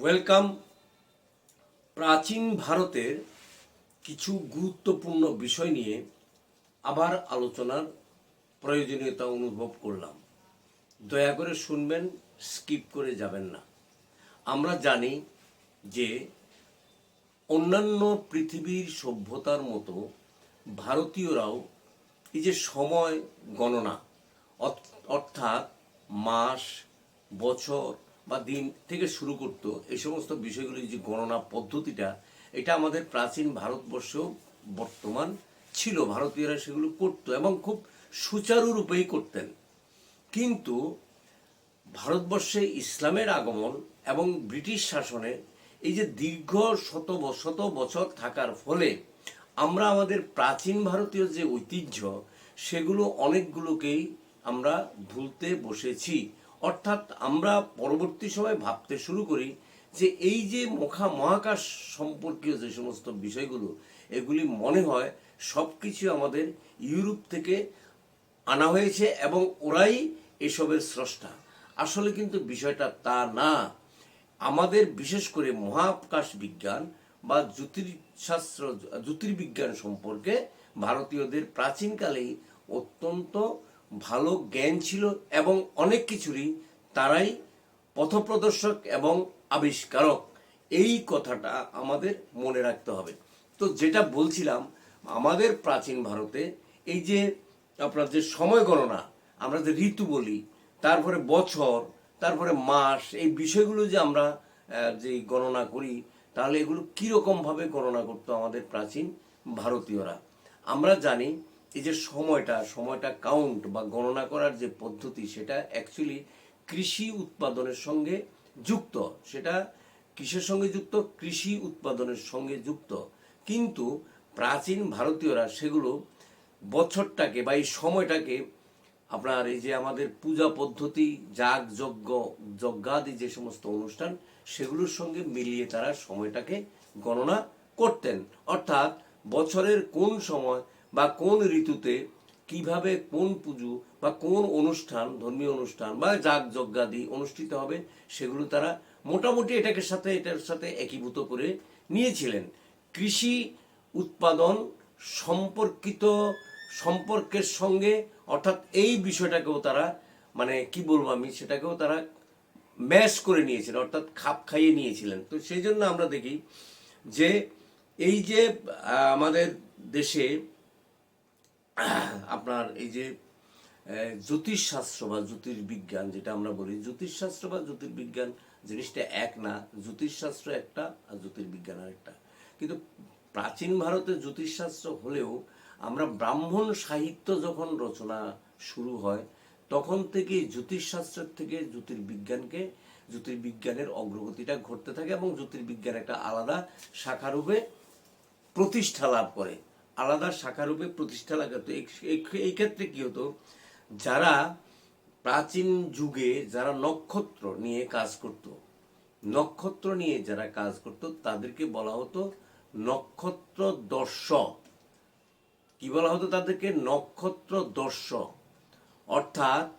Welcome প্রাচীন ভারতের কিছু গুরুত্বপূর্ণ বিষয় নিয়ে আবার আলোচনার প্রয়োজনীয়তা অনুভব করলাম। দয়া করে শুনবেন স্কিপ করে যাবেন না। আমরা জানি যে অন্যান্য পৃথিবীর সভ্যতার মতো ভারতীয়রাও এই যে সময় গণনা অর্থ- অর্থাৎ মাস, বছর বা দিন থেকে শুরু করতো, এই সমস্ত বিষয়গুলি যে গণনা পদ্ধতিটা, এটা আমাদের প্রাচীন ভারতবর্ষেও বর্তমান ছিল। ভারতীয়রা সেগুলো করতো এবং খুব সুচারুরূপেই করতেন। কিন্তু ভারতবর্ষে ইসলামের আগমন এবং ব্রিটিশ শাসনে এই যে দীর্ঘ শত শত বছর থাকার ফলে আমরা আমাদের প্রাচীন ভারতীয় যে ঐতিহ্য, সেগুলো অনেকগুলোকেই আমরা ভুলতে বসেছি। অর্থাৎ আমরা পরবর্তী সময় ভাবতে শুরু করি যে এই যে মখা মহাকাশ সম্পর্কীয় যে সমস্ত বিষয়গুলো, এগুলি মনে হয় সব কিছু আমাদের ইউরোপ থেকে আনা হয়েছে এবং ওরাই এসবের স্রষ্টা। আসলে কিন্তু বিষয়টা তা না। আমাদের বিশেষ করে মহাকাশ বিজ্ঞান বা জ্যোতির্শাস্ত্র জ্যোতির্বিজ্ঞান সম্পর্কে ভারতীয়দের প্রাচীনকালেই অত্যন্ত ভালো জ্ঞান ছিল এবং অনেক কিছুরই তারাই পথপ্রদর্শক এবং আবিষ্কারক। এই কথাটা আমাদের মনে রাখতে হবে। তো যেটা বলছিলাম, আমাদের প্রাচীন ভারতে এই যে আপনার যে সময় গণনা, আমরা যে ঋতু বলি, তারপরে বছর, তারপরে মাস, এই বিষয়গুলো যে আমরা যে গণনা করি, তাহলে এগুলো কীরকমভাবে গণনা করতো আমাদের প্রাচীন ভারতীয়রা? আমরা জানি এই যে সময়টা সময়টা কাউন্ট বা গণনা করার যে পদ্ধতি, সেটা অ্যাকচুয়ালি কৃষি উৎপাদনের সঙ্গে যুক্ত। সেটা কিসের সঙ্গে যুক্ত? কৃষি উৎপাদনের সঙ্গে যুক্ত। কিন্তু প্রাচীন ভারতীয়রা সেগুলো বছরটাকে বা এই সময়টাকে আপনার এই যে আমাদের পূজা পদ্ধতি যাগ যজ্ঞ যজ্ঞাদি যে সমস্ত অনুষ্ঠান, সেগুলোর সঙ্গে মিলিয়ে তারা সময়টাকে গণনা করতেন। অর্থাৎ বছরের কোন সময় বা কোন ঋতুতে কীভাবে কোন পুজো বা কোন অনুষ্ঠান, ধর্মীয় অনুষ্ঠান বা যাগ যজ্ঞাদি অনুষ্ঠিত হবে, সেগুলো তারা মোটামুটি এটাকে সাথে, এটার সাথে একীভূত করে নিয়েছিলেন। কৃষি উৎপাদন সম্পর্কিত সম্পর্কের সঙ্গে, অর্থাৎ এই বিষয়টাকেও তারা মানে কি বলব আমি, সেটাকেও তারা ম্যাশ করে নিয়েছিলেন, অর্থাৎ খাপ খাইয়ে নিয়েছিলেন। তো সেই জন্য আমরা দেখি যে এই যে আমাদের দেশে আপনার এই যে জ্যোতিষশাস্ত্র বা জ্যোতির্বিজ্ঞান যেটা আমরা বলি, জ্যোতিষশাস্ত্র বা জ্যোতির্বিজ্ঞান জিনিসটা এক না, জ্যোতিষশাস্ত্র একটা আর জ্যোতির্বিজ্ঞান আরেকটা। কিন্তু প্রাচীন ভারতে জ্যোতিষশাস্ত্র হলেও আমরা ব্রাহ্মণ সাহিত্য যখন রচনা শুরু হয়, তখন থেকে জ্যোতিষশাস্ত্রের থেকে জ্যোতির্বিজ্ঞানকে, জ্যোতির্বিজ্ঞানের অগ্রগতিটা ঘটতে থাকে এবং জ্যোতির্বিজ্ঞান একটা আলাদা শাখারূপে প্রতিষ্ঠা লাভ করে। আলাদা শাখারূপে প্রতিষ্ঠা করতো এই- ক্ষেত্রে কি হতো, যারা প্রাচীন যুগে যারা নক্ষত্র নিয়ে কাজ করত, নক্ষত্র নিয়ে যারা কাজ করত, তাদেরকে বলা হতো নক্ষত্র দর্শক কি বলা হতো তাদেরকে? নক্ষত্র দর্শক অর্থাৎ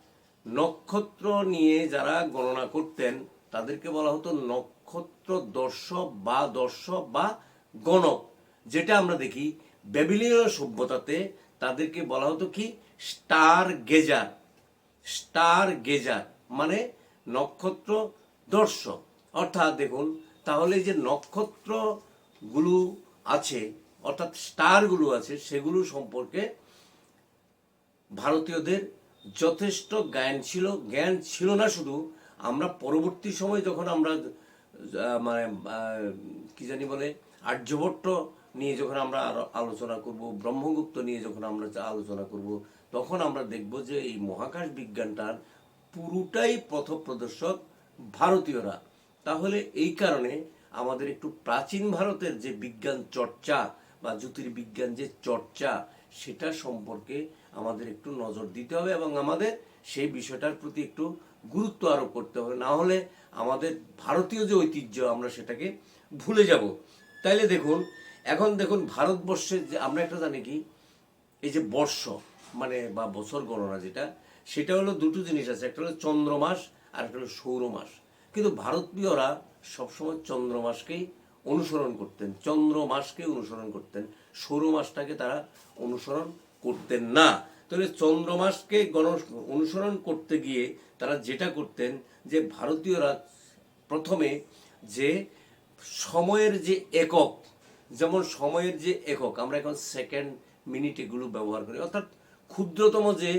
নক্ষত্র নিয়ে যারা গণনা করতেন, তাদেরকে বলা হতো নক্ষত্র দর্শক বা দর্শক বা গণক। যেটা আমরা দেখি ব্যাবিলীয় সভ্যতাতে তাদেরকে বলা হতো কি? Star geyser. স্টার গেজার মানে নক্ষত্র দর্শক। অর্থাৎ দেখুন, তাহলে যে নক্ষত্রগুলো আছে, অর্থাৎ স্টারগুলো আছে, সেগুলো সম্পর্কে ভারতীয়দের যথেষ্ট জ্ঞান ছিল। জ্ঞান ছিল না শুধু, আমরা পরবর্তী সময় যখন আমরা মানে কি জানি বলে, আর্যভট্ট নিয়ে যখন আমরা আলোচনা করব, ব্রহ্মগুপ্ত নিয়ে যখন আমরা আলোচনা করব, তখন আমরা দেখব যে এই মহাকাশ বিজ্ঞানটার পুরোটাই পথ প্রদর্শক ভারতীয়রা। তাহলে এই কারণে আমাদের একটু প্রাচীন ভারতের যে বিজ্ঞান চর্চা বা জ্যোতির্বিজ্ঞান যে চর্চা, সেটা সম্পর্কে আমাদের একটু নজর দিতে হবে এবং আমাদের সেই বিষয়টার প্রতি একটু গুরুত্ব আরোপ করতে হবে। না হলে আমাদের ভারতীয় যে ঐতিহ্য, আমরা সেটাকে ভুলে যাব। তাইলে দেখুন এখন দেখুন ভারতবর্ষে যে, আমরা একটা জানি কি, এই যে বর্ষ মানে বা বছর গণনা যেটা, সেটা হলো দুটো জিনিস আছে। একটা হলো চন্দ্রমাস, আর একটা হলো সৌরমাস। কিন্তু ভারতীয়রা সবসময় চন্দ্র মাসকেই অনুসরণ করতেন চন্দ্র মাসকে অনুসরণ করতেন। সৌরমাসটাকে তারা অনুসরণ করতেন না। তাহলে চন্দ্র মাসকে গণ, অনুসরণ করতে গিয়ে তারা যেটা করতেন যে, ভারতীয়রা প্রথমে যে, সময়ের যে একক যেমন সময়ের যে একক, আমরা এখন সেকেন্ড মিনিট এগুলো ব্যবহার করি। অর্থাৎ ক্ষুদ্রতম যে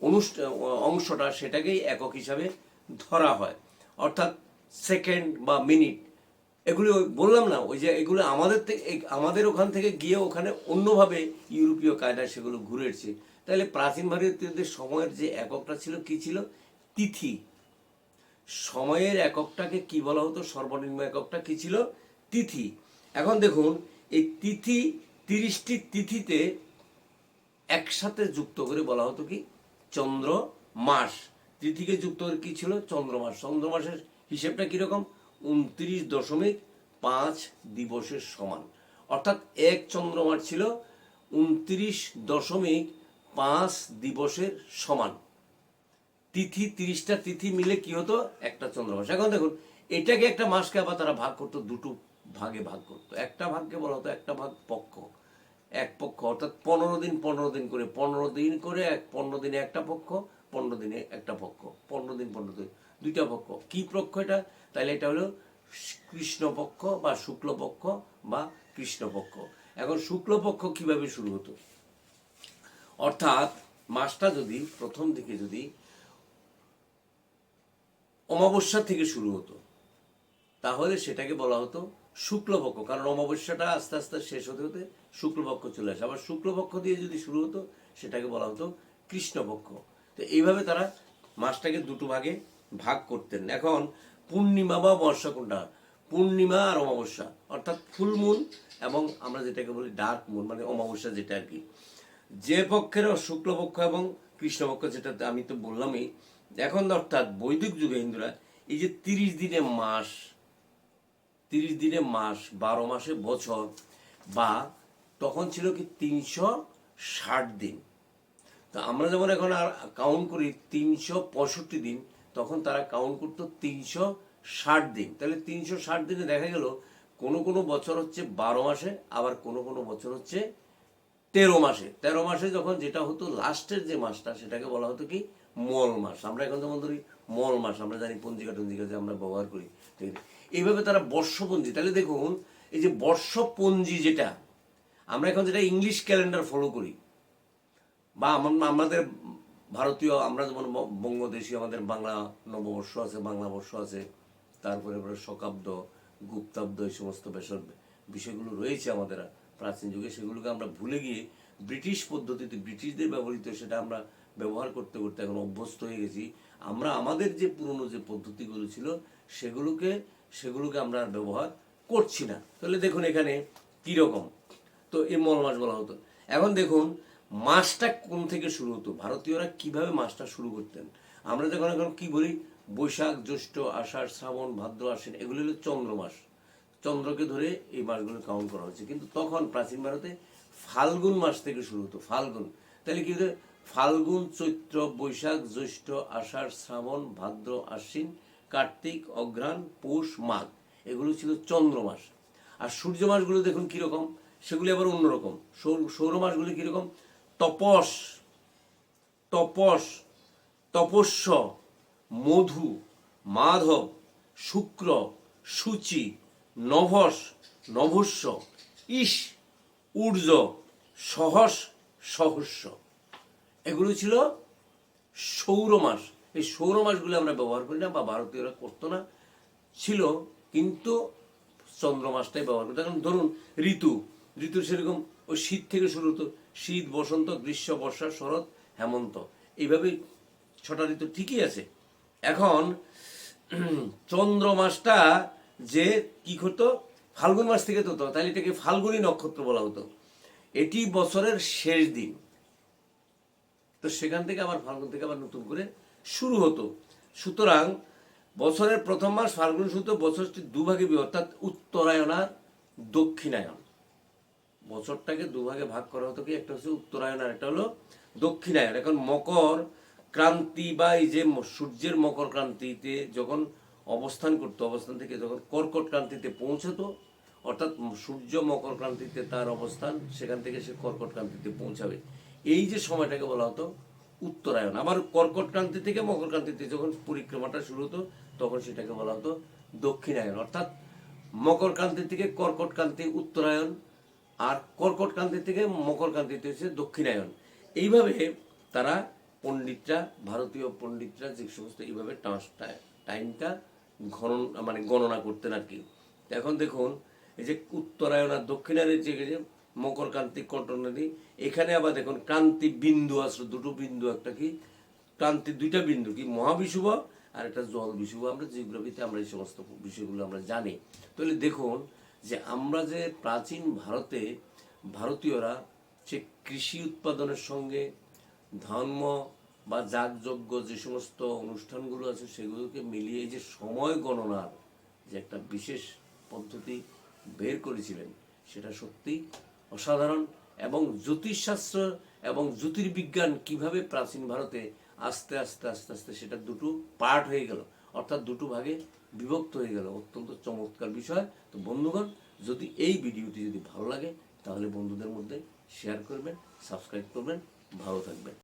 অনুষ্ঠান অংশটা, সেটাকেই একক হিসাবে ধরা হয়। অর্থাৎ সেকেন্ড বা মিনিট এগুলি বললাম না, ওই যে এগুলো আমাদের থেকে আমাদের ওখান থেকে গিয়ে ওখানে অন্যভাবে ইউরোপীয় কায়দায় সেগুলো ঘুরে এসছে তাহলে প্রাচীন ভারতীয়দের সময়ের যে এককটা ছিল, কি ছিল? তিথি। সময়ের এককটাকে কি বলা হতো? সর্বনিম্ন এককটা কি ছিল? তিথি। এখন দেখুন এই তিথি, তিরিশটি তিথিতে একসাথে যুক্ত করে বলা হতো কি? চন্দ্র মাস। তিথিকে যুক্ত করে কি ছিল? চন্দ্র মাস। চন্দ্র মাসের হিসেবটা কীরকম উনত্রিশ দশমিক পাঁচ দিবসের সমান। অর্থাৎ এক চন্দ্র মাস ছিল, উনত্রিশ দশমিক পাঁচ দিবসের সমান। তিথি, তিরিশটা তিথি মিলে কি হতো? একটা চন্দ্রমাস এখন দেখুন, এটাকে একটা মাসকে আবার তারা ভাগ করতো দুটো ভাগে ভাগ করতো। একটা ভাগকে বলা হতো, একটা ভাগ পক্ষ। এক পক্ষ, অর্থাৎ পনেরো দিন পনেরো দিন করে। পনেরো দিন করে এক, পনেরো দিনে একটা পক্ষ, পনেরো দিনে একটা পক্ষ। পনেরো দিন পনেরো দিন, দুইটা পক্ষ। কি পক্ষ এটা? তাহলে এটা হলো কৃষ্ণপক্ষ বা শুক্লপক্ষ বা কৃষ্ণপক্ষ এখন শুক্লপক্ষ কীভাবে শুরু হতো? অর্থাৎ মাসটা যদি, প্রথম দিকে যদি অমাবস্যা থেকে শুরু হতো তাহলে সেটাকে বলা হতো শুক্লপক্ষ, কারণ অমাবস্যাটা আস্তে আস্তে শেষ হতে হতে শুক্লপক্ষ চলে আসে। আবার শুক্লপক্ষ দিয়ে যদি শুরু হতো, সেটাকে বলা হতো কৃষ্ণপক্ষ। তো এইভাবে তারা মাসটাকে দুটো ভাগে ভাগ করতেন। এখন পূর্ণিমা বা বর্ষা কোনটা? পূর্ণিমা আর অমাবস্যা, অর্থাৎ ফুলমুন এবং আমরা যেটাকে বলি ডার্ক মুন মানে অমাবস্যা যেটা আর কি। যে পক্ষের শুক্লপক্ষ এবং কৃষ্ণপক্ষ যেটা আমি তো বললামই। এখন অর্থাৎ বৈদিক যুগে হিন্দুরা এই যে তিরিশ দিনে মাস তিরিশ দিনে মাস, বারো মাসে বছর, বা তখন ছিল কি তিনশো ষাট দিন। তো আমরা যেমন এখন আর কাউন্ট করি তিনশো পঁয়ষট্টি দিন, তখন তারা কাউন্ট করতো তিনশো ষাট দিন। তাহলে তিনশো ষাট দিনে দেখা গেল, কোনো কোনো বছর হচ্ছে বারো মাসে, আবার কোনো কোনো বছর হচ্ছে তেরো মাসে। তেরো মাসে যখন যেটা হতো লাস্টের যে মাসটা, সেটাকে বলা হতো কি মল মাস। আমরা এখন যেমন ধরি মল মাস, আমরা জানি পঞ্জিকা টঞ্জিকা যে আমরা ব্যবহার করি? এইভাবে তারা বর্ষপঞ্জি, তাহলে দেখুন, এই যে বর্ষপঞ্জি যেটা, আমরা এখন যেটা ইংলিশ ক্যালেন্ডার ফলো করি, বা আমাদের ভারতীয়, আমরা যেমন বঙ্গদেশী, আমাদের বাংলা নববর্ষ আছে, বাংলা বর্ষ আছে, তারপরে আবার শকাব্দ, গুপ্তাব্দ, এই সমস্ত বেসর বিষয়গুলো রয়েছে আমাদের প্রাচীন যুগে, সেগুলোকে আমরা ভুলে গিয়ে ব্রিটিশ পদ্ধতিতে, ব্রিটিশদের ব্যবহৃত সেটা আমরা ব্যবহার করতে করতে এখন অভ্যস্ত হয়ে গেছি। আমরা আমাদের যে পুরনো যে পদ্ধতিগুলো ছিল, সেগুলোকে সেগুলোকে আমরা আর ব্যবহার করছি না। তাহলে দেখুন এখানে কীরকম তো এই মল মাস বলা হতো। এখন দেখুন মাসটা কোন থেকে শুরু হতো? ভারতীয়রা কীভাবে মাসটা শুরু করতেন? আমরা যখন এখন কি বলি? বৈশাখ, জ্যৈষ্ঠ, আষাঢ়, শ্রাবণ, ভাদ্র, আশ্বিন, এগুলো হলো চন্দ্র মাস। চন্দ্রকে ধরে এই মাসগুলো কাউন্ট করা হচ্ছে। কিন্তু তখন প্রাচীন ভারতে ফাল্গুন মাস থেকে শুরু হতো, ফাল্গুন। তাহলে কি ফাল্গুন, চৈত্র, বৈশাখ, জ্যৈষ্ঠ, আষাঢ়, শ্রাবণ, ভাদ্র, আশ্বিন কার্তিক, অঘ্রাণ, পৌষ, মাঘ। এগুলো ছিল চন্দ্র মাস। আর সূর্য মাসগুলো দেখুন কীরকম? সেগুলি আবার অন্যরকম সৌর মাসগুলি কীরকম? তপস তপস, তপস্য, মধু, মাধব, শুক্র, সূচি, নভস, নভস্য, ইস ঊর্জ সহস, সহস্য। এগুলো ছিল সৌর মাস। এই সৌর মাসগুলো আমরা ব্যবহার করি না বা ভারতীয়রা করতো না, ছিল, কিন্তু চন্দ্র মাসটাই ব্যবহার করতো। এখন ধরুন, ঋতু। ঋতু সেরকম ওই শীত থেকে শুরু হতো। শীত, বসন্ত, গ্রীষ্ম, বর্ষা, শরৎ, হেমন্ত। এইভাবে ছটা ঋতু ঠিকই আছে। এখন চন্দ্র মাসটা যে কি করতো? ফাল্গুন মাস থেকে হতো তাহলে এটাকে ফাল্গুনী নক্ষত্র বলা হতো। এটি বছরের শেষ দিন। তো সেখান থেকে আবার ফাল্গুন থেকে আবার নতুন করে শুরু হতো। সুতরাং বছরের প্রথম মাস ফাল্গুন হতো বছরটি দুভাগে অর্থাৎ উত্তরায়ণ আর দক্ষিণায়ন বছরটাকে দুভাগে ভাগ করা হতো কি? একটা হচ্ছে উত্তরায়ণ আর একটা হলো দক্ষিণায়ন এখন মকর ক্রান্তি বা এই যে সূর্যের মকর ক্রান্তিতে যখন অবস্থান করতো, অবস্থান থেকে যখন কর্কট ক্রান্তিতে পৌঁছাতো, অর্থাৎ সূর্য মকর ক্রান্তিতে তার অবস্থান, সেখান থেকে সে কর্কট ক্রান্তিতে পৌঁছাবে। এই যে সময়টাকে বলা হতো উত্তরায়ণ। আবার কর্কট ক্রান্তি থেকে মকর ক্রান্তিতে যখন পরিক্রমাটা শুরু হতো, তখন সেটাকে বলা হতো দক্ষিণায়ন অর্থাৎ মকর ক্রান্তি থেকে কর্কট ক্রান্তি, উত্তরায়ণ, আর কর্কট ক্রান্তি থেকে মকর ক্রান্তিতে হচ্ছে দক্ষিণায়ন এইভাবে তারা পণ্ডিতরা, ভারতীয় পণ্ডিতরা যে সমস্ত এইভাবে টাইমটা গণন মানে গণনা করতেন আর কি। এখন দেখুন, এই যে উত্তরায়ণ আর দক্ষিণায়নের যে মকর ক্রান্তি কটন নদী এখানে আবার দেখুন, ক্রান্তি বিন্দু আসলে দুটো বিন্দু, একটা কি? ক্রান্তি দুইটা বিন্দু, কি? মহাবিষুব আর একটা জল বিষুব আমরা জিওগ্রাফিতে আমরা এই সমস্ত বিষয়গুলো আমরা জানি। তাহলে দেখুন যে আমরা যে প্রাচীন ভারতে ভারতীয়রা সে কৃষি উৎপাদনের সঙ্গে ধর্ম বা যাগযজ্ঞ যে সমস্ত অনুষ্ঠানগুলো আছে, সেগুলোকে মিলিয়ে যে সময় গণনার যে একটা বিশেষ পদ্ধতি বের করেছিলেন, সেটা সত্যি অসাধারণ এবং জ্যোতিষশাস্ত্র এবং জ্যোতির্বিজ্ঞান কীভাবে প্রাচীন ভারতে আস্তে আস্তে আস্তে আস্তে সেটা দুটো পার্ট হয়ে গেল। অর্থাৎ দুটো ভাগে বিভক্ত হয়ে গেল। অত্যন্ত চমৎকার বিষয়। তো বন্ধুগণ, যদি এই ভিডিওটি যদি ভালো লাগে, তাহলে বন্ধুদের মধ্যে শেয়ার করবেন সাবস্ক্রাইব করবেন, ভালো থাকবেন।